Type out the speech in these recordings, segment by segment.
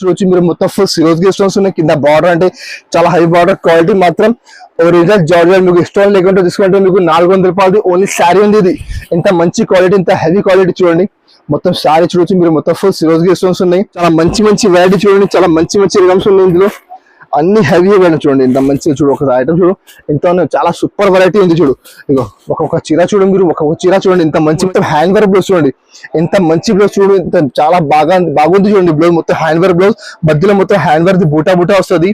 చూడొచ్చు మీరు మొత్తం ఫుల్ సిరోజ్ గే స్టోన్స్ ఉన్నాయి. కింద బార్డర్ అంటే చాలా హై బార్డర్ క్వాలిటీ మాత్రం ఒరిజినల్ జార్జియన్ మీకు ఇష్టం లేకుంటే తీసుకుంటే మీకు నాలుగు వందల రూపాయలు ఓన్లీ శారీ ఉంది ఇది. ఎంత మంచి క్వాలిటీ ఇంత హెవీ క్వాలిటీ చూడండి. మొత్తం శారీ చూడొచ్చు మీరు. మొత్తం ఫుల్ సిరోజ్ గే స్టోన్స్ ఉన్నాయి. చాలా మంచి మంచి వెరైటీ చూడండి. చాలా మంచి మంచి రిగమ్స్ ఉన్నాయి ఇందులో. అన్ని హెవీ వెరైటీ చూడండి. ఇంత మంచిగా చూడు ఒక ఐటమ్ చూడు. ఎంత చాలా సూపర్ వెరైటీ ఉంది చూడు. ఇగో ఒక్కొక్క చీర చూడండి మీరు. ఒక్కొక్క చీర చూడండి. ఇంత మంచి మొత్తం హ్యాండ్ వర్క్ బ్లౌజ్ చూడండి. ఎంత మంచి బ్లౌజ్ చూడు. ఇంత చాలా బాగా బాగుంది చూడండి బ్లౌజ్ మొత్తం హ్యాండ్ వర్క్ బ్లౌజ్ మధ్యలో మొత్తం హ్యాండ్ వర్క్ బూటా బూటా వస్తుంది.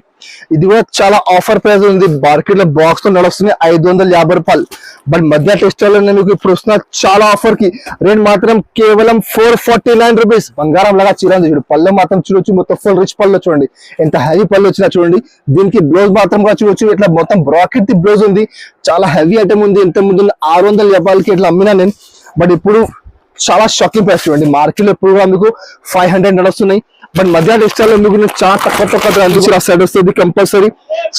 ఇది కూడా చాలా ఆఫర్ ప్రైస్ ఉంది. మార్కెట్లో బాక్స్లో నడుస్తుంది ఐదు వందల యాభై రూపాయలు. బట్ మధ్య టెస్ట్లో మీకు ఇప్పుడు వస్తున్న చాలా ఆఫర్కి రేట్ మాత్రం కేవలం ఫోర్ ఫార్టీ నైన్ రూపీస్ బంగారం లాగా చీర చూడు. పళ్ళు మాత్రం చూడొచ్చు. మొత్తం ఫుల్ రిచ్ పళ్ళు చూడండి. ఎంత హెవీ పళ్ళు వచ్చినా చూడండి. దీనికి బ్లౌజ్ మాత్రం కూడా చూడొచ్చు. ఇట్లా మొత్తం బ్రాకెట్ బ్లౌజ్ ఉంది. చాలా హెవీ ఐటమ్ ఉంది. ఇంత ముందు ఆరు వందల యాభైకి ఇట్లా అమ్మినా నేను. బట్ ఇప్పుడు చాలా షాకింగ్ ప్రైస్ చూడండి. మార్కెట్లో ఇప్పుడు కూడా మీకు ఫైవ్ హండ్రెడ్ నడుస్తున్నాయి. బట్ మధ్యాహ్నం టెక్స్టైల్ మీకు చాలా తక్కువ తక్కువ అందుకు ఆ వస్తుంది కంపల్సరీ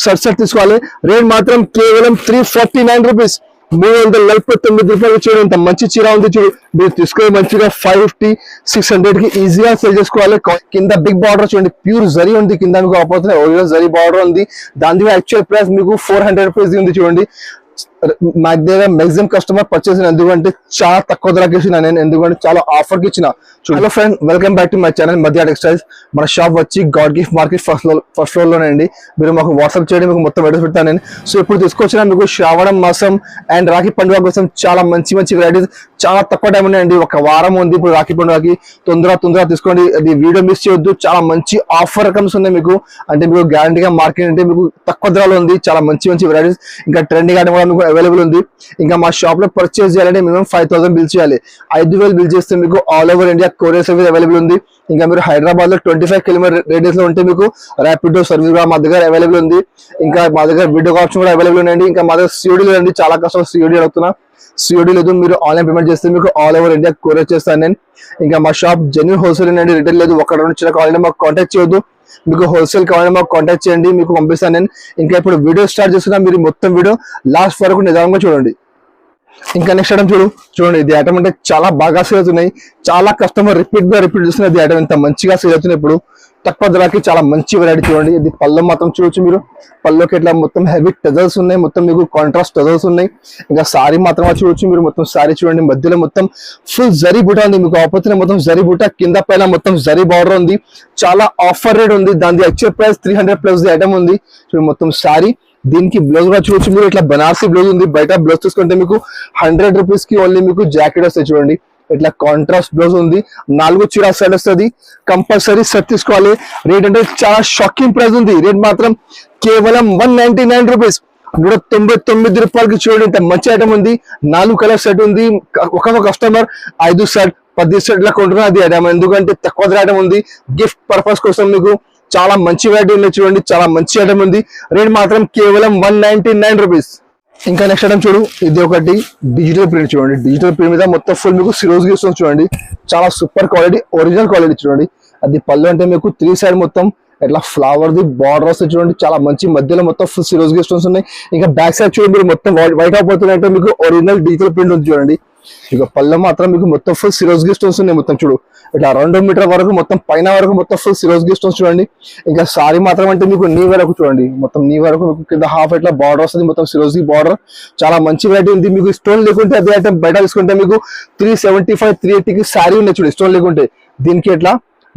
సెట్ సెట్ తీసుకోవాలి. రేట్ మాత్రం కేవలం త్రీ ఫార్టీ నైన్ రూపీస్ మూడు వందల నలభై తొమ్మిది రూపాయలు చూడు ఇంత మంచి చీర ఉంది చూడు. మీరు తీసుకొని మంచిగా ఫైవ్ ఫిఫ్టీ సిక్స్ హండ్రెడ్కి ఈజీగా సేల్ చేసుకోవాలి. కింద బిగ్ బార్డర్ చూడండి. ప్యూర్ జరీ ఉంది. కింద మీకు ఆపోతుంది ఒరిజినల్ జరీ బార్డర్ ఉంది. దాని యాక్చువల్ ప్రైస్ మీకు ఫోర్ హండ్రెడ్ రూపీస్ ఉంది చూడండి. మా దగ్గర మాక్సిమం కస్టమర్ పర్చేస్ ఎందుకంటే చాలా తక్కువ ధరకి ఇచ్చిన నేను ఎందుకంటే చాలా ఆఫర్కి ఇచ్చిన. Hello friend welcome back to my channel Madhya textiles మన షాప్ వచ్చి God gift market first floor first ఫ్లోర్లోనే అండి. మీరు మాకు వాట్సాప్ చేయండి మీకు మొత్తం అడ్రస్ పెడతాను నేను. సో ఇప్పుడు తీసుకొచ్చిన మీకు శ్రావణ మాసం అండ్ రాఖీ పండుగ కోసం చాలా మంచి మంచి వెరైటీస్ చాలా తక్కువ టైం ఉన్నాయండి ఒక వారం ఉంది ఇప్పుడు రాఖీ పండుగకి. తొందరగా తొందరగా తీసుకోండి. అది వీడియో మిస్ చేయొద్దు. చాలా మంచి ఆఫర్ రకమ్స్ ఉన్నాయి మీకు. అంటే మీకు గ్యారంటీగా మార్కెట్ అంటే మీకు తక్కువ ధరలో ఉంది. చాలా మంచి మంచి వెరైటీస్ ఇంకా ట్రెండింగ్ ఐటమ్ కూడా మీకు అవైలబుల్ ఉంది. ఇంకా మా షాప్లో పర్చేస్ చేయాలంటే మినిమం ఫైవ్ థౌసండ్ బిల్ చేయాలి. ఐదు వేలు బిల్ చేస్తే మీకు all over India courier service available ఉంది. ఇంకా మీరు హైదరాబాద్లో ట్వంటీ ఫైవ్ కిలోమీటర్ రేడియస్లో ఉంటే మీకు ర్యాపిడో సర్వీస్ కూడా మా దగ్గర అవైలబుల్ ఉంది. ఇంకా మా దగ్గర వీడియో ఆప్షన్ కూడా అవైలబుల్ ఉన్నాయండి. ఇంకా మా దగ్గర సిఓడి లేదండి. చాలా కస్టమర్ సిఓడి అడుగుతున్నా. సిఓడి లేదు. మీరు ఆన్లైన్ పేమెంట్ చేస్తే మీకు ఆల్ ఓవర్ ఇండియా కొరియర్ చేస్తాను నేను. ఇంకా మా షాప్ జెన్యున్ హోల్సేల్ అండి రిటైల్ లేదు. ఒక్కడ నుంచి చిన్న కావాలంటే మాకు కాంటాక్ట్ చేయొద్దు. మీకు హోల్సేల్ కావాలని మాకు కాంటాక్ట్ చేయండి మీకు పంపిస్తాను. నేను ఇంకా ఇప్పుడు వీడియో స్టార్ట్ చేస్తున్నా మీరు మొత్తం వీడియో లాస్ట్ వరకు నిదానంగా చూడండి. ఇంకా నెక్స్ట్ ఐటమ్ చూడు చూడండి ఇది ఐటమ్ అంటే చాలా బాగా సేల్ అవుతున్నాయి. చాలా కస్టమర్ రిపీట్గా రిపీట్ చేస్తున్నారు. ఇది ఐటమ్ ఎంత మంచిగా సేల్ అవుతున్నాయి ఇప్పుడు. తక్కువ ధరకి చాలా మంచి వెరైటీ చూడండి. ఇది పళ్ళు మాత్రం చూడొచ్చు మీరు. పళ్ళుకి ఇట్లా మొత్తం హెవీ టజల్స్ ఉన్నాయి. మొత్తం మీకు కాంట్రాస్ట్ టజల్స్ ఉన్నాయి. ఇంకా సారీ మాత్రం చూడొచ్చు మీరు. మొత్తం సారీ చూడండి. మధ్యలో మొత్తం ఫుల్ జరీ బుట్ట ఉంది. మీకు ఆపోతున్న మొత్తం జరీ బుట. కింద పైన మొత్తం జరీ బార్డర్ ఉంది. చాలా ఆఫర్ రేట్ ఉంది. దాని actual price three hundred plus item ఉంది. చూడండి మొత్తం సారీ దీనికి బ్లౌజ్ కూడా చూడొచ్చు మీరు. ఇట్లా బనార్సీ బ్లౌజ్ ఉంది. బయట బ్లౌజ్ తీసుకుంటే మీకు హండ్రెడ్ రూపీస్కి ఓన్లీ మీకు జాకెట్ వస్తాయి చూడండి. ఇట్లా కాంట్రాస్ట్ బ్లౌజ్ ఉంది. నాలుగు చీర సెట్ వస్తుంది. కంపల్సరీ సెట్ తీసుకోవాలి. రేట్ అంటే చాలా షాకింగ్ ప్రైస్ ఉంది. రేట్ మాత్రం కేవలం వన్ నైన్టీ నైన్ రూపీస్ నూట తొంభై తొమ్మిది రూపాయలకి చూడండి మంచి ఐటమ్ ఉంది. నాలుగు కలర్ సెట్ ఉంది. ఒక కస్టమర్ ఐదు సెట్ పది సెట్ లా కొంటున్నారు అది ఐటమ్ ఎందుకంటే తక్కువ ఐటమ్ ఉంది. గిఫ్ట్ పర్పస్ కోసం మీకు చాలా మంచి వెరైటీ ఉన్నాయి చూడండి. చాలా మంచి ఐటమ్ ఉంది. రేట్ మాత్రం కేవలం వన్ నైన్టీ నైన్ రూపీస్ ఇంకా నెక్స్ట్ ఐటమ్ చూడు. ఇది ఒకటి డిజిటల్ ప్రింట్ చూడండి. డిజిటల్ ప్రింట్ మీద మొత్తం ఫుల్ మీకు సిరోజ్ గీస్తుంది చూడండి. చాలా సూపర్ క్వాలిటీ ఒరిజినల్ క్వాలిటీ చూడండి. అది పళ్ళు అంటే మీకు త్రీ సైడ్ మొత్తం ఇట్లా ఫ్లవర్ ది బార్డర్ వస్తుంది చూడండి. చాలా మంచి మధ్యలో మొత్తం ఫుల్ సిరోజ్ గీస్టోన్స్ ఉన్నాయి. ఇంకా బ్యాక్ సైడ్ చూడండి. మీరు మొత్తం వైట్ అవుతుంది అంటే మీకు ఒరిజినల్ డిజిటల్ ప్రింట్ ఉంది చూడండి. ఇక పళ్ళ మాత్రం మీకు మొత్తం ఫుల్ సిరోజ్ స్టోన్స్ ఉన్నాయి మొత్తం చూడు. ఇట్లా రెండు మీటర్ వరకు మొత్తం పైన వరకు మొత్తం ఫుల్ సిరోజ్ స్టోన్స్ చూడండి. ఇంకా సారీ మాత్రం అంటే మీకు నీ వరకు చూడండి. మొత్తం నీ వరకు మీకు కింద హాఫ్ ఇట్లా బార్డర్ వస్తుంది మొత్తం సిరోజ్ బార్డర్ చాలా మంచి వెరైటీ ఉంది. మీకు స్టోన్ లేకుంటే అదే ఐటమ్ బయట తీసుకుంటే మీకు త్రీ సెవెంటీ ఫైవ్ త్రీ ఎయిటీకి సారీ ఉన్నాయి చూడు స్టోన్ లేకుంటే. దీనికి ఎట్లా?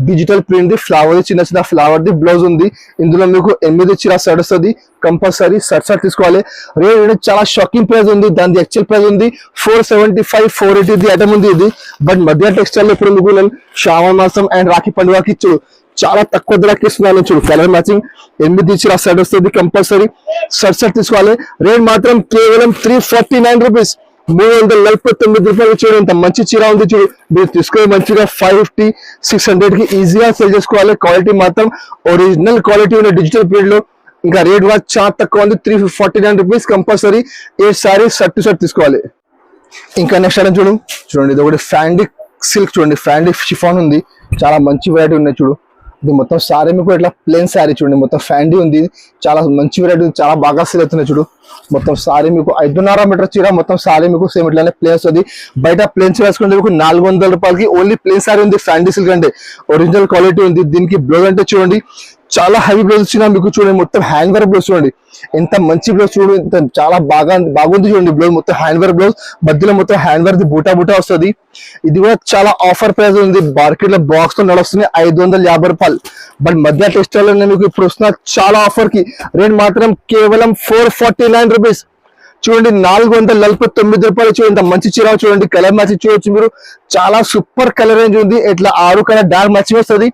డిజిటల్ ప్రింట్ ది ఫ్లవర్ చిన్న చిన్న ఫ్లవర్ ది బ్లౌజ్ ఉంది. ఇందులో మీకు ఎనిమిది చిరా సెట్ వస్తుంది కంపల్సరీ సెట్ సెట్ తీసుకోవాలి. రేట్ చాలా షాకింగ్ ప్రైస్ ఉంది. దాని యాక్చువల్ ప్రైస్ ఉంది. Four seventy five four eighty item ఉంది ఇది. బట్ మధ్య టెక్స్టైల్ ఇప్పుడు మీకు నేను శ్రావణ మాసం అండ్ రాఖీ పండుగకి ఇచ్చు చాలా తక్కువ ధరకి ఇస్తున్నాను చూడు. కలర్ మ్యాచింగ్ ఎనిమిది చీర సెట్ వస్తుంది కంపల్సరీ సెట్ సెట్ తీసుకోవాలి. రేట్ మాత్రం కేవలం త్రీ ఫార్టీ నైన్ రూపీస్ మూడు వందల నలభై తొమ్మిది రూపాయలు చూడు ఎంత మంచి చీర ఉంది చూడు. మీరు తీసుకుని మంచిగా ఫైవ్ ఫిఫ్టీ సిక్స్ హండ్రెడ్కి ఈజీగా సెల్ చేసుకోవాలి. క్వాలిటీ మాత్రం ఒరిజినల్ క్వాలిటీ ఉన్న డిజిటల్ పీరియడ్లో ఇంకా రేట్ కూడా చాలా తక్కువ ఉంది. Three forty nine rupees compulsory a sari shirt to shirt తీసుకోవాలి. ఇంకా నెక్స్ట్ ఐటమ్ చూడు. చూడండి ఇది ఒకటి ఫ్యాండిక్ సిల్క్ చూడండి. ఫ్యాండిక్ షిఫాన్ ఉంది. చాలా మంచి వెరైటీ ఉన్నాయి చూడు. ఇది మొత్తం సారీ మీకు ఇట్లా ప్లేన్ శారీ చూడండి. మొత్తం ఫ్యాండీ ఉంది. చాలా మంచి వెరైటీ ఉంది. చాలా బాగా సేల్ అవుతున్నాయి చూడు. మొత్తం సారీ మీకు ఐదున్నర మీటర్ చీర మొత్తం సారీ మీకు సేమ్ ఇట్లానే ప్లేన్ వస్తుంది. బయట ప్లేన్స్ వేసుకుంటే మీకు నాలుగు వందల రూపాయలకి ఓన్లీ ప్లేన్ సారీ ఉంది. ఫ్యాండీ సిల్క్ అంటే. ఒరిజినల్ క్వాలిటీ ఉంది. దీనికి బ్లౌజ్ అంటే చూడండి. చాలా హై బ్లౌజ్ వచ్చినా మీకు చూడండి మొత్తం హ్యాండ్ వర్క్ బ్లౌజ్ చూడండి. ఎంత మంచి బ్లౌజ్ చూడండి ఎంత చాలా బాగా బాగుంది చూడండి బ్లౌజ్ మొత్తం హ్యాండ్ వర్క్ బ్లౌజ్ మధ్యలో మొత్తం హ్యాండ్ వర్క్ బూటా బూటా వస్తుంది. ఇది కూడా చాలా ఆఫర్ ప్రైస్ ఉంది. మార్కెట్లో బాక్స్లో నడుస్తుంది ఐదు వందల యాభై రూపాయలు. బట్ మధ్య టెక్స్టైల్ మీకు ఇప్పుడు వస్తున్న చాలా ఆఫర్కి రేట్ మాత్రం కేవలం ఫోర్ ఫార్టీ నైన్ రూపీస్ చూడండి నాలుగు వందల నలభై తొమ్మిది రూపాయలు చూడండి మంచి చీర చూడండి కలర్ మ్యాచ్ చూడొచ్చు మీరు. చాలా సూపర్ కలర్ రేంజ్ ఉంది. ఇట్లా ఆరు కలర్ డార్క్ మ్యాచింగ్ వస్తుంది.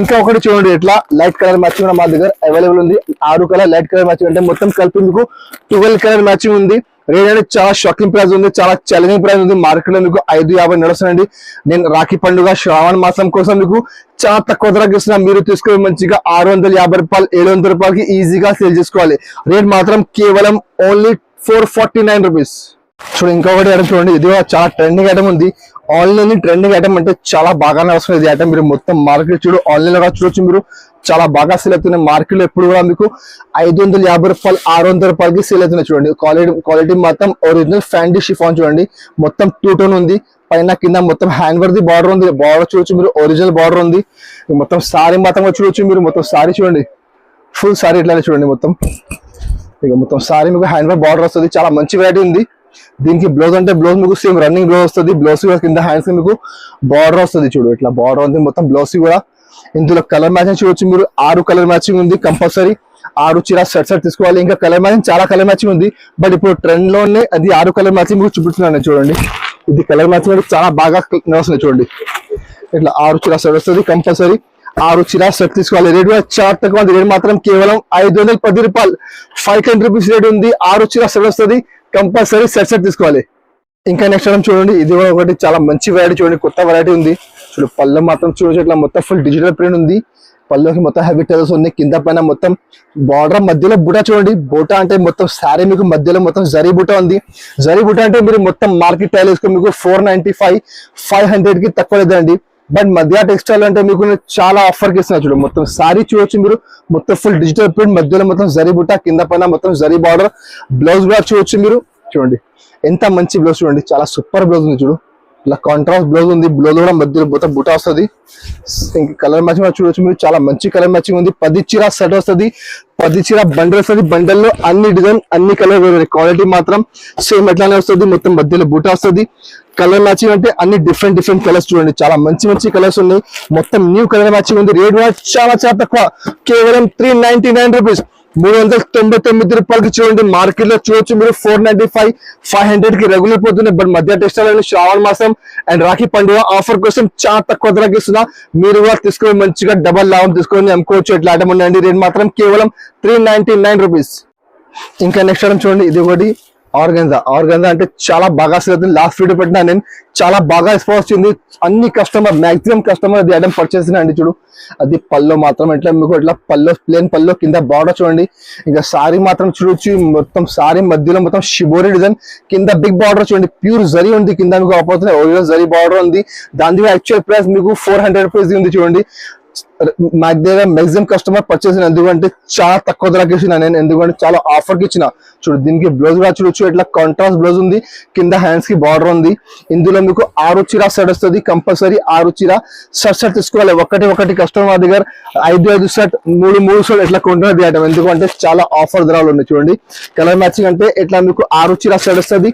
ఇంకా ఒకటి చూడండి ఇట్లా లైట్ కలర్ మ్యాచింగ్ కూడా మా దగ్గర అవైలబుల్ ఉంది. ఆరు కలర్ లైట్ కలర్ మ్యాచింగ్ అంటే మొత్తం కలిపి మీకు ట్వెల్వ్ కలర్ మ్యాచింగ్ ఉంది. రేట్ అనేది చాలా షాకింగ్ ప్రైస్ ఉంది. చాలా ఛాలెంజింగ్ ప్రైస్ ఉంది. మార్కెట్లో మీకు ఐదు యాభై నడుస్తుందండి. నేను రాఖీ పండుగ శ్రావణ మాసం కోసం మీకు చాలా తక్కువ ధరకు ఇస్తున్నా. మీరు తీసుకుని మంచిగా ఆరు వందల యాభై రూపాయలు ఏడు వందల రూపాయలకి ఈజీగా సేల్ చేసుకోవాలి. రేట్ మాత్రం కేవలం only four forty nine rupees. చూడండి ఇంకొకటి ఐటమ్ చూడండి. ఇది చాలా ట్రెండింగ్ ఐటమ్ ఉంది. ఆన్లైన్ ట్రెండింగ్ ఐటమ్ అంటే చాలా బాగానే వస్తుంది ఇది ఐటమ్ మీరు మొత్తం మార్కెట్ చూడు ఆన్లైన్లో చూడొచ్చు మీరు. చాలా బాగా సేల్ అవుతున్నాయి. మార్కెట్లో ఎప్పుడు కూడా మీకు ఐదు వందల యాభై రూపాయలు ఆరు వందల రూపాయలకి సేల్ అవుతున్నాయి చూడండి. క్వాలిటీ క్వాలిటీ మాత్రం ఒరిజినల్ ఫ్యాండీ షిఫాన్ చూడండి. మొత్తం టూ టోన్ ఉంది. పైన కింద మొత్తం హ్యాండ్ వర్ది బార్డర్ ఉంది. బార్డర్ చూడొచ్చు మీరు. ఒరిజినల్ బార్డర్ ఉంది. మొత్తం సారీ మాత్రం కూడా చూడొచ్చు మీరు. మొత్తం సారీ చూడండి. ఫుల్ సారీ ఇట్లానే చూడండి మొత్తం. ఇక మొత్తం సారీ మీకు హ్యాండ్ వర్క్ బార్డర్ వస్తుంది. చాలా మంచి వెరైటీ ఉంది. దీనికి బ్లౌజ్ అంటే బ్లౌజ్ మీకు సేమ్ రన్నింగ్ బ్లౌజ్ వస్తుంది. బ్లౌజ్ కూడా కింద హ్యాండ్స్ మీకు బార్డర్ వస్తుంది చూడు. ఇట్లా బార్డర్ ఉంది మొత్తం బ్లౌజ్ కూడా. ఇందులో కలర్ మ్యాచింగ్ చూడొచ్చు మీరు. ఆరు కలర్ మ్యాచింగ్ ఉంది కంపల్సరీ ఆరు చీర సెట్ సెట్ తీసుకోవాలి. ఇంకా కలర్ మ్యాచింగ్ చాలా కలర్ మ్యాచింగ్ ఉంది. బట్ ఇప్పుడు ట్రెండ్లోనే అది ఆరు కలర్ మ్యాచింగ్ మీకు చూపిస్తున్నాను చూడండి. ఇది కలర్ మ్యాచింగ్ చాలా బాగా నడుస్తుంది చూడండి. ఇట్లా ఆరు చీర సెట్ వస్తుంది కంపల్సరీ ఆరు చీర సెట్ తీసుకోవాలి. రేట్ కూడా చాలా తక్కువ రేటు రేట్ మాత్రం కేవలం ఐదు వందల పది రూపాయలు. ఫైవ్ టెన్ రూపీస్ రేట్ ఉంది. ఆరు చీర సెట్ వస్తుంది. కంపల్సరీ సెట్ సెట్ తీసుకోవాలి. ఇంకా నెక్స్ట్ ఐటమ్ చూడండి. ఇది ఒకటి చాలా మంచి వెరైటీ చూడండి. కొత్త వెరైటీ ఉంది. చూడు పళ్ళు మాత్రం చూడొచ్చు. ఇట్లా మొత్తం ఫుల్ డిజిటల్ ప్రింట్ ఉంది. పళ్ళుకి మొత్తం హెవీ టెల్స్ ఉన్నాయి. కింద పైన మొత్తం బార్డర్ మధ్యలో బుటా చూడండి. బూటా అంటే మొత్తం శారీ మీకు మధ్యలో మొత్తం జరీ బుట్ట ఉంది. జరీ బుట్ట అంటే మీరు మొత్తం మార్కెట్ టైల్ వేసుకుని మీకు ఫోర్ నైన్టీ ఫైవ్ ఫైవ్ హండ్రెడ్కి తక్కువ లేదండి. బట్ మధ్య టెక్స్టైల్ అంటే మీకు చాలా ఆఫర్కి ఇస్తున్నా చూడు. మొత్తం సారీ చూడొచ్చు మీరు. మొత్తం ఫుల్ డిజిటల్ ప్రింట్ మధ్యలో మొత్తం జరీ బుట్ట కింద పైన మొత్తం జరీ బార్డర్ బ్లౌజ్ కూడా చూడొచ్చు మీరు. చూడండి. ఎంత మంచి బ్లౌజ్ చూడండి. చాలా సూపర్ బ్లౌజ్ ఉంది చూడు. ఇలా కాంట్రాస్ట్ బ్లౌజ్ ఉంది బ్లౌజ్ కూడా మధ్యలో మొత్తం బుట్ట వస్తుంది. ఇంకా కలర్ మ్యాచింగ్ చూడవచ్చు చూడొచ్చు మీరు. చాలా మంచి కలర్ మ్యాచింగ్ ఉంది. పది చీర సెట్ వస్తుంది. పది చీర బండల్ వస్తుంది. బండల్లో అన్ని డిజైన్ అన్ని కలర్ క్వాలిటీ మాత్రం సేమ్ ఎట్లానే వస్తుంది. మొత్తం మధ్యలో బుట వస్తుంది. కలర్ మ్యాచింగ్ అంటే అన్ని డిఫరెంట్ డిఫరెంట్ కలర్స్ చూడండి. చాలా మంచి మంచి కలర్స్ ఉన్నాయి. మొత్తం న్యూ కలర్ మ్యాచింగ్ ఉంది. రేట్ కూడా చాలా చాలా తక్కువ. కేవలం త్రీ నైన్టీ నైన్ రూపీస్ మూడు వందల తొంభై తొమ్మిది రూపాయలకి చూడండి. మార్కెట్లో చూడొచ్చు మీరు ఫోర్ నైన్టీ ఫైవ్ ఫైవ్ హండ్రెడ్కి రెగ్యులర్ పోతున్నాయి బట్ మధ్య టెక్స్టైల్ అని శ్రావణ మాసం అండ్ రాఖీ పండుగ ఆఫర్ కోసం చాలా తక్కువ ధరకి ఇస్తున్నా. మీరు కూడా తీసుకొని మంచిగా డబల్ లాభం తీసుకొని అమ్ముకోవచ్చు ఇట్లా ఐటమ్ ఉండండి. రేట్ మాత్రం కేవలం త్రీ నైన్టీ నైన్ రూపీస్ ఇంకా నెక్స్ట్ ఐటమ్ చూడండి. ఇది ఒకటి. ఆర్గన్జా. ఆర్గన్జా అంటే చాలా బాగా సేల్ లాస్ట్ వీడియో పెట్టినా నేను చాలా బాగా రెస్పాన్స్ వచ్చింది అన్ని కస్టమర్ మాక్సిమం కస్టమర్ అది ఐటమ్ పర్చేస్ అండి చూడు. అది పల్లో మాత్రం ఎట్లా మీకు ఇట్లా పల్లో ప్లేన్ పల్లో కింద బార్డర్ చూడండి. ఇంకా సారీ మాత్రం చూడొచ్చు. మొత్తం సారీ మధ్యలో మొత్తం షిబోరి డిజైన్ కింద బిగ్ బార్డర్ చూడండి. ప్యూర్ జరీ ఉంది. కింద మీకు ఆపోతుంది ఒరిజినల్ జరీ బార్డర్ ఉంది. దాని యాక్చువల్ ప్రైస్ మీకు ఫోర్ హండ్రెడ్ రూపీస్ ఉంది చూడండి. మా దగ్గర మ్యాక్సిమం కస్టమర్ పర్చేస్ ఎందుకంటే చాలా తక్కువ ధరకి ఇచ్చిన. నేను ఎందుకంటే చాలా ఆఫర్కి ఇచ్చిన. చూడు దీనికి బ్లౌజ్ కూడా చూడొచ్చు. ఇట్లా కాంట్రాస్ట్ బ్లౌజ్ ఉంది. కింద హ్యాండ్స్కి బార్డర్ ఉంది. ఇందులో మీకు ఆరు చీర సెట్ వస్తుంది. కంపల్సరీ ఆరు చీర షర్ట్ షర్ట్ తీసుకోవాలి. ఒకటి ఒకటి కస్టమర్ దగ్గర ఐదు ఐదు షర్ట్ మూడు మూడు షర్ట్ ఇట్లా కొంటున్నది ఐటమ్ ఎందుకంటే చాలా ఆఫర్ ధరలు ఉన్నాయి చూడండి. కలర్ మ్యాచింగ్ అంటే ఇట్లా మీకు ఆరు చీర సెట్ వస్తుంది.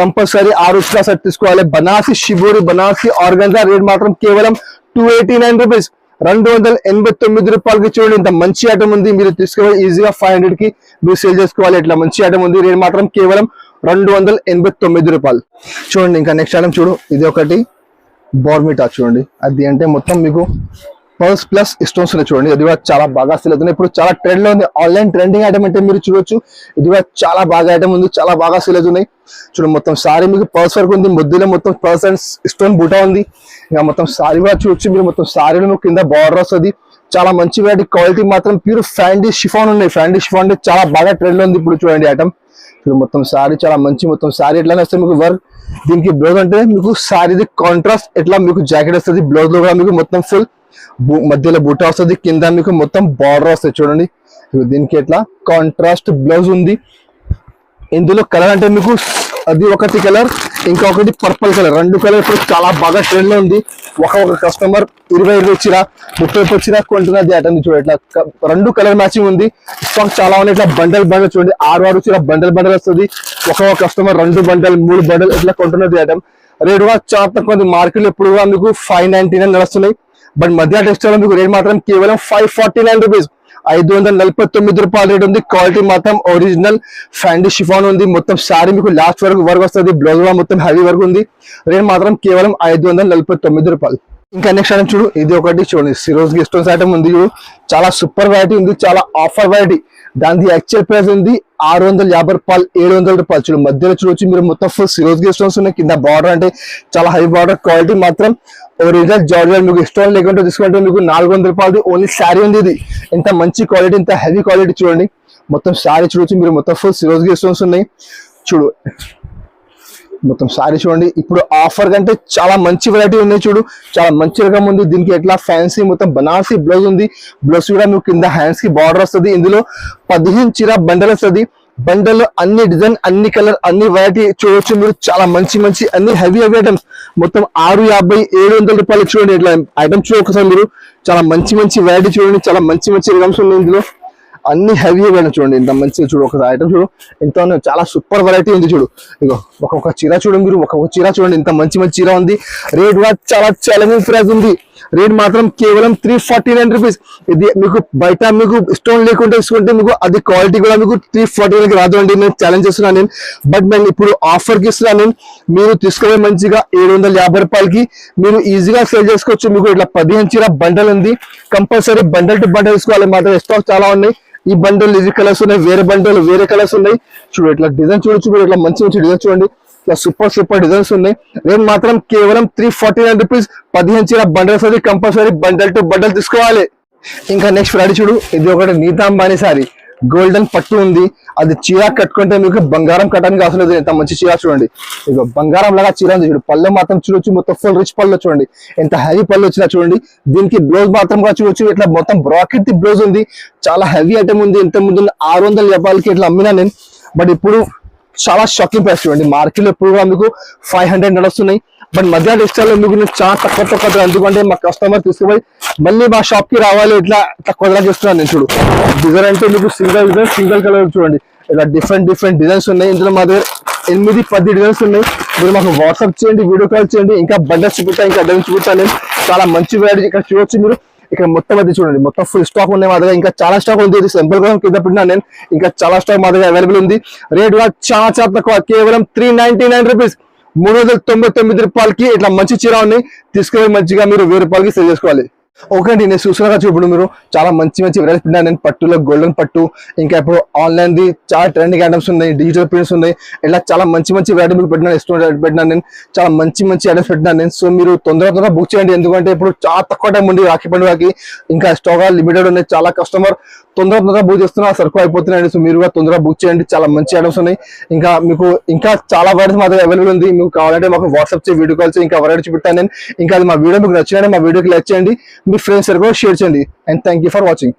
కంపల్సరీ ఆరు చీర సెట్ తీసుకోవాలి. Banarasi shibori Banarasi organza rate మాత్రం కేవలం టూ ఎయిటీ నైన్ రూపీస్ రెండు వందల ఎనభై తొమ్మిది రూపాయలకి చూడండి. ఇంత మంచి ఐటమ్ ఉంది. మీరు తీసుకోవాలి. ఈజీగా ఫైవ్ హండ్రెడ్కి మీరు సేల్ చేసుకోవాలి. ఇట్లా మంచి ఐటమ్ ఉంది. రేట్ మాత్రం కేవలం రెండు వందల ఎనభై తొమ్మిది రూపాయలు. చూడండి ఇంకా నెక్స్ట్ ఐటమ్ చూడు. ఇది ఒకటి బోర్మిటా చూడండి. అది అంటే మొత్తం మీకు పర్స్ ప్లస్ స్టోన్స్ ఉన్నాయి చూడండి. ఇది కూడా చాలా బాగా సేల్ అవుతుంది ఇప్పుడు చాలా ట్రెండ్లో ఉంది. ఆన్లైన్ ట్రెండింగ్ ఐటమ్ అంటే మీరు చూడొచ్చు. ఇది కూడా చాలా బాగా ఐటమ్ ఉంది. చాలా బాగా సేల్ అవుతున్నాయి. చూడండి మొత్తం సారీ మీకు పర్స్ వరకు ఉంది. ముద్దులో మొత్తం పర్స్ అండ్ స్టోన్ బూటా ఉంది. ఇంకా మొత్తం సారీ కూడా చూడొచ్చు. మీరు మొత్తం సారీలో కింద బార్డర్ వస్తుంది. చాలా మంచి వెరైటీ క్వాలిటీ మాత్రం ప్యూర్ ఫ్యాండీ షిఫాన్ ఉన్నాయి. ఫ్యాండీ షిఫాన్ అంటే చాలా బాగా ట్రెండ్లో ఉంది ఇప్పుడు చూడండి ఐటమ్ ఇప్పుడు మొత్తం సారీ చాలా మంచి మొత్తం సారీ ఎట్లానే వస్తుంది మీకు వర్క్ దీనికి బ్లౌజ్ అంటే మీకు సారీది కాంట్రాస్ట్ ఎట్లా మీకు జాకెట్ వస్తుంది. బ్లౌజ్లో కూడా మీకు మొత్తం ఫుల్ మధ్యలో బుట్ట వస్తుంది కింద మీకు మొత్తం బార్డర్ వస్తుంది చూడండి. దీనికి ఎట్లా? కాంట్రాస్ట్ బ్లౌజ్ ఉంది. ఇందులో కలర్ అంటే మీకు అది ఒకటి కలర్ ఇంకొకటి పర్పుల్ కలర్ రెండు కలర్ ఇప్పుడు చాలా బాగా ట్రెండ్లో ఉంది. ఒక ఒక కస్టమర్ ఇరవై ఇరవై వచ్చినా ముప్పై వచ్చినా కొంటున్నది అటెండ్ చూడండి ఇట్లా రెండు కలర్ మ్యాచింగ్ ఉంది. స్టాక్ చాలా ఉన్నాయి. ఇట్లా బండల్ బండల్ చూడండి. ఆరు ఆరు వచ్చిన బండల్ బండల్ వస్తుంది. ఒక ఒక కస్టమర్ రెండు బండల్ మూడు బండల్ ఇట్లా కొంటున్నది ఐటమ్ రేటు కూడా చాలా తక్కువ మార్కెట్లో మార్కెట్ ఎప్పుడు కూడా మీకు ఫైవ్ నైన్టీ నైన్ నడుస్తున్నాయి. బట్ మధ్య టెక్స్టైల్ మీకు రేట్ మాత్రం కేవలం ఫైవ్ ఫార్టీ నైన్ రూపీస్ ఐదు వందల నలభై తొమ్మిది రూపాయల రేట్ ఉంది. క్వాలిటీ మాత్రం ఒరిజినల్ ఫ్యాండీ షిఫాన్ ఉంది. మొత్తం శారీ మీకు లాస్ట్ వరకు వర్క్ వస్తుంది. బ్లౌజ్ మొత్తం హెవీ వర్క్ ఉంది. రేట్ మాత్రం కేవలం ఐదు వందల నలభై తొమ్మిది రూపాయలు. ఇంకా నెక్స్ట్ ఐటమ్ చూడు. ఇది ఒకటి చూడండి. సిరోజ్ గెస్టోన్స్ ఐటమ్ ఉంది చూడు. చాలా సూపర్ వెరైటీ ఉంది. చాలా ఆఫర్ వెరైటీ దాని యాక్చువల్ ప్రైస్ ఉంది. ఆరు వందల యాభై రూపాయలు ఏడు వందల రూపాయలు. చూడు మధ్యలో చూడొచ్చు మీరు మొత్తం ఫుల్ సిరోజ్ గెస్టోన్స్ ఉన్నాయి. కింద బార్డర్ అంటే చాలా హై బార్డర్ క్వాలిటీ మాత్రం ఒరిజినల్ జార్జర్ మీకు ఇష్టం లేకుంటే తీసుకుంటే మీకు నాలుగు వందల రూపాయలు ఓన్లీ శారీ ఉంది ఇది. ఇంత మంచి క్వాలిటీ ఇంత హెవీ క్వాలిటీ చూడండి. మొత్తం శారీ చూడొచ్చు మీరు. మొత్తం ఫుల్ సిరోజ్ గెస్టోన్స్ ఉన్నాయి. చూడు. మొత్తం సారీ చూడండి. ఇప్పుడు ఆఫర్ కంటే చాలా మంచి వెరైటీ ఉన్నాయి చూడు. చాలా మంచి రకం ఉంది. దీనికి ఎట్లా ఫ్యాన్సీ మొత్తం బనారసీ బ్లౌజ్ ఉంది. బ్లౌజ్ కూడా మీకు కింద హ్యాండ్స్కి బార్డర్ వస్తుంది. ఇందులో పదిహేను చీర బండల్ వస్తుంది. బండల్ అన్ని డిజైన్ అన్ని కలర్ అన్ని వెరైటీ చూడొచ్చు మీరు. చాలా మంచి మంచి అన్ని హెవీ హెవీ ఐటమ్స్ మొత్తం ఆరు యాభై ఏడు వందల రూపాయలు చూడండి. ఇట్లా ఐటమ్ చూడ మీరు. చాలా మంచి మంచి వెరైటీ చూడండి. చాలా మంచి మంచి ఐటమ్స్ ఉన్నాయి ఇందులో. అన్ని హెవీ అయినా చూడండి. ఇంత మంచిగా చూడు ఒక ఐటమ్ చూడు. ఎంత చాలా సూపర్ వెరైటీ ఉంది చూడు. ఇగో ఒక్కొక్క చీర చూడండి మీరు ఒక్కొక్క చీర చూడండి. ఇంత మంచి మంచి చీర ఉంది. రేట్ కూడా చాలా ఛాలెంజింగ్ ప్రైస్ ఉంది. రేట్ మాత్రం కేవలం త్రీ ఫార్టీ నైన్ రూపీస్ ఇది మీకు బయట మీకు ఇష్టం లేకుండా తీసుకుంటే మీకు అది క్వాలిటీ కూడా మీకు త్రీ ఫార్టీ నైన్కి రాదు అండి. నేను ఛాలెంజ్ చేస్తున్నాను నేను. బట్ నేను ఇప్పుడు ఆఫర్కి ఇస్తున్నాను నేను. మీరు తీసుకునే మంచిగా ఏడు వందల యాభై రూపాయలకి మీరు ఈజీగా సేల్ చేసుకోవచ్చు. మీకు ఇట్లా పదిహేను చీర బండల్ ఉంది. కంపల్సరీ బండల్ టు బండల్ తీసుకోవాలి. మాత్రం స్టాక్ చాలా ఉన్నాయి. ఈ బండల్ ఇది కలర్స్ ఉన్నాయి వేరే బండల్ వేరే కలర్స్ ఉన్నాయి. చూడు ఇట్లా డిజైన్ చూడొచ్చు మీరు ఇట్లా మంచి మంచి డిజైన్ చూడండి. ఇట్లా సూపర్ సూపర్ డిజైన్స్ ఉన్నాయి. రేపు మాత్రం కేవలం త్రీ ఫార్టీ నైన్ రూపీస్ పదిహేను చీర బండల్స్ అది కంపల్సరీ బండల్ టు బండల్ తీసుకోవాలి. ఇంకా నెక్స్ట్ ఫ్రైడే చూడు ఇది ఒకటి నీతాంబాని సారీ. గోల్డెన్ పట్టు ఉంది. అది చీర కట్టుకుంటే మీకు బంగారం కట్టడానికి అవసరం ఎంత మంచి చీర చూడండి. ఇక బంగారం లాగా చీర చూడు. పళ్ళు మాత్రం చూడొచ్చు. మొత్తం ఫుల్ రిచ్ పళ్ళు చూడండి. ఎంత హెవీ పళ్ళు వచ్చినా చూడండి. దీనికి బ్లౌజ్ మాత్రం కూడా చూడొచ్చు. ఇట్లా మొత్తం బ్రాకెట్ బ్లౌజ్ ఉంది. చాలా హెవీ ఐటమ్ ఉంది. ఎంత ముందు ఆరు వందల రూపాయలకి ఇట్లా అమ్మినా నేను. బట్ ఇప్పుడు చాలా షాకింగ్ ప్రైస్ చూడండి. మార్కెట్లో ఎప్పుడు కూడా మీకు ఫైవ్ హండ్రెడ్ నడుస్తున్నాయి. బట్ మధ్యాహ్నం ఇష్టాలు మీకు నేను చాలా తక్కువ తక్కువ ధర ఎందుకంటే మా కస్టమర్ తీసుకుపోయి మళ్ళీ మా షాప్కి రావాలి ఇట్లా తక్కువ ధర చేస్తున్నాను నేను చూడు. డిజైన్ అంటే మీకు సింగల్ డిజైన్ సింగల్ కలర్ చూడండి. ఇలా డిఫరెంట్ డిఫరెంట్ డిజైన్స్ ఉన్నాయి. ఇందులో మా దగ్గర ఎనిమిది పది డిజైన్స్ ఉన్నాయి. మీరు మాకు వాట్సాప్ చేయండి వీడియో కాల్ చేయండి. ఇంకా బండల్స్ చూపుతా ఇంకా డెన్స్ చూపుతా నేను. చాలా మంచి వెరైటీ ఇక్కడ చూడొచ్చు మీరు. ఇక్కడ మొత్తం అది చూడండి. మొత్తం ఫుల్ స్టాక్ ఉన్నాయి మా దగ్గర. ఇంకా చాలా స్టాక్ ఉంది. సింపుల్గా కింద పెట్టినా నేను. ఇంకా చాలా స్టాక్ మా దగ్గర అవైలబుల్ ఉంది. రేట్ కూడా చాలా చాలా తక్కువ. కేవలం త్రీ నైన్టీ నైన్ రూపీస్ మూడు వందల తొంభై తొమ్మిది రూపాయలకి ఇట్లా మంచి చీర ఉన్నాయి. తీసుకుని మంచిగా మీరు వెయ్యి రూపాయలకి సేల్ చేసుకోవాలి. ఓకే అండి నేను చూసినాక చూపుడు మీరు చాలా మంచి మంచి వెరైటీస్ పెట్టినా నేను పట్టులో గోల్డెన్ పట్టు ఇంకా ఇప్పుడు ఆన్లైన్ ది చాలా ట్రెండింగ్ ఐటమ్స్ ఉన్నాయి డిజిటల్ ప్రింట్స్ ఉన్నాయి. ఇలా చాలా మంచి మంచి వెరైటీ మీకు పెట్టినా ఇష్టం పెట్టినా నేను చాలా మంచి మంచి ఐటమ్స్ పెట్టినా నేను. సో మీరు తొందర తొందరగా బుక్ చేయండి. ఎందుకంటే ఇప్పుడు చాలా తక్కువ టైం ఉంది రాఖీ పండుగకి. ఇంకా స్టాక్ లిమిటెడ్ ఉన్నాయి చాలా కస్టమర్ తొందర తొందరగా బుక్ చేస్తున్నా సరుకు అయిపోతున్నాయండి. సో మీరు కూడా తొందరగా బుక్ చేయండి. చాలా మంచి ఐటమ్స్ ఉన్నాయి. ఇంకా మీకు ఇంకా చాలా వెరైటీస్ మా దగ్గర అవైలబుల్ ఉంది. మీకు కావాలంటే మాకు వాట్సాప్ చేసి వీడియో కాల్ చేసి ఇంకా వెరైటీ చూపెట్టాను నేను. ఇంకా అది మా వీడియో మీకు నచ్చిన మా వీడియోకి లైక్ చేయండి. మీ ఫ్రెండ్స్ కూడా షేర్ చేయండి and thank you for watching